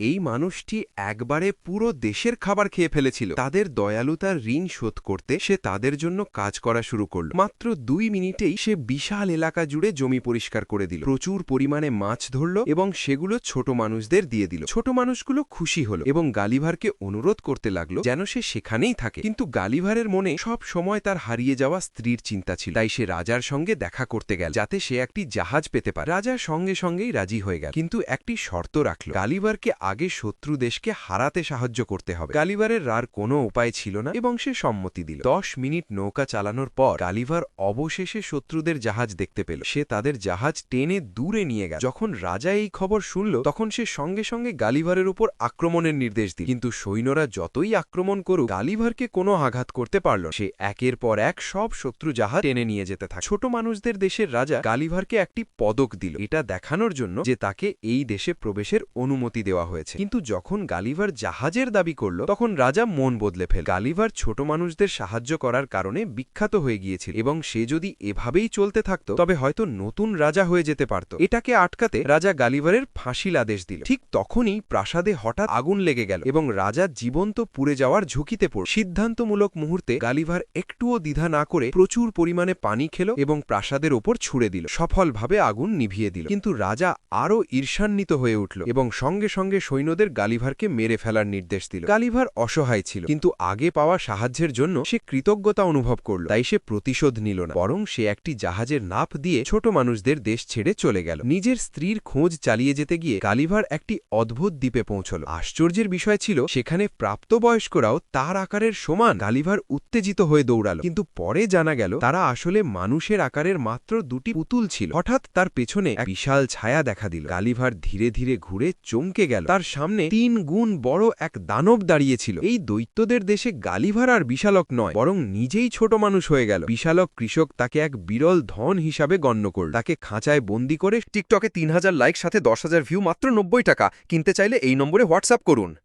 এই মানুষটি একবারে পুরো দেশের খাবার খেয়ে ফেলেছিল। তাদের দয়ালুতার ঋণ শোধ করতে সে তাদের জন্য কাজ করা শুরু করল। মাত্র দুই মিনিটেই সে বিশাল এলাকা জুড়ে জমি পরিষ্কার করে দিল। প্রচুর পরিমাণে মাছ ধরল এবং সেগুলো ছোট মানুষদের দিয়ে দিল। ছোট মানুষগুলো খুশি হল এবং গালিভারকে অনুরোধ করতে লাগল যেন সে সেখানেই থাকে। কিন্তু গালিভারের মনে সব সময় তার হারিয়ে যাওয়া স্ত্রীর চিন্তা ছিল। তাই সে রাজার সঙ্গে দেখা করতে গেল যাতে সে একটি জাহাজ পেতে পারে। রাজা সঙ্গে সঙ্গেই রাজি হয়ে গেল, কিন্তু একটি শর্ত রাখল। গালিভারকে আগে শত্রু দেশকে হারাতে সাহায্য করতে হবে। গালিভারের রার কোনো উপায় ছিল না এবং সে সম্মতি দিল। দশ মিনিট নৌকা চালানোর পর গালিভার অবশেষে শত্রুদের জাহাজ দেখতে পেল। সে তাদের জাহাজ টেনে দূরে নিয়ে গেল। যখন রাজা এই খবর শুনল, তখন সে সঙ্গে সঙ্গে গালিভারের উপর আক্রমণের নির্দেশ দিল। কিন্তু সৈন্যরা যতই আক্রমণ করুক গালিভারকে কোনো আঘাত করতে পারল সে একের পর এক সব শত্রু জাহাজ টেনে নিয়ে যেতে থাকে। ছোট মানুষদের দেশের রাজা গালিভারকে একটি পদক দিল। এটা দেখানোর জন্য যে তাকে এই দেশে প্রবেশের অনুমতি দেওয়া হয়েছে। কিন্তু যখন গালিভার জাহাজের দাবি করল, তখন রাজা মন বদলে ফেল। গালিভার ছোট মানুষদের সাহায্য করার কারণে বিখ্যাত হয়ে গিয়েছিল এবং সে যদি এভাবেই চলতে থাকত, তবে হয়তো নতুন রাজা হয়ে যেতে পারত। এটাকে আটকাতে রাজা গালিভারের ফাঁসির আদেশ দিল। ঠিক তখনই প্রাসাদে হঠাৎ আগুন লেগে গেল এবং রাজা জীবন্ত পুড়ে যাওয়ার ঝুঁকিতে পড়ল। সিদ্ধান্তমূলক মুহূর্তে গালিভার একটুও দ্বিধা না করে প্রচুর পরিমাণে পানি খেল এবং প্রাসাদের ওপর ছুড়ে দিল। সফলভাবে আগুন নিভিয়ে দিল। কিন্তু রাজা আরও ঈর্ষান্বিত হয়ে উঠল এবং সঙ্গে সঙ্গে সৈন্যদের গালিভারকে মেরে ফেলার নির্দেশ দিল। গালিভার অসহায় ছিল, কিন্তু আগে পাওয়া সাহায্যের জন্য সে কৃতজ্ঞতা অনুভব করল। তাই সে প্রতিশোধ নিল না, বরং সে একটি জাহাজের নাপ দিয়ে ছোট মানুষদের দেশ ছেড়ে চলে গেল। নিজের স্ত্রীর খোঁজ চালিয়ে যেতে গিয়ে গালিভার একটি অদ্ভুত দ্বীপে পৌঁছল। আশ্চর্যের বিষয় ছিল, সেখানে প্রাপ্তবয়স্করাও তার আকারের সমান। গালিভার উত্তেজিত হয়ে দৌড়াল, কিন্তু পরে জানা গেল, তারা আসলে মানুষের আকারের মাত্র দুটি পুতুল ছিল। হঠাৎ তার পেছনে এক বিশাল ছায়া দেখা দিল। গালিভার ধীরে ধীরে ঘুরে চমকে গেল। তার সামনে তিন গুণ বড় এক দানব দাঁড়িয়েছিল। এই দৈত্যদের দেশে গালিভার আর বিশালক নয়, বরং নিজেই ছোট মানুষ হয়ে গেল। বিশালক কৃষক তাকে এক বিরল ধন হিসাবে গণ্য করল। তাকে খাঁচায় বন্দি করে টিকটকে তিন হাজার লাইক, সাথে দশ হাজার ভিউ, মাত্র নব্বই টাকা। কিনতে চাইলে এই নম্বরে হোয়াটসঅ্যাপ করুন।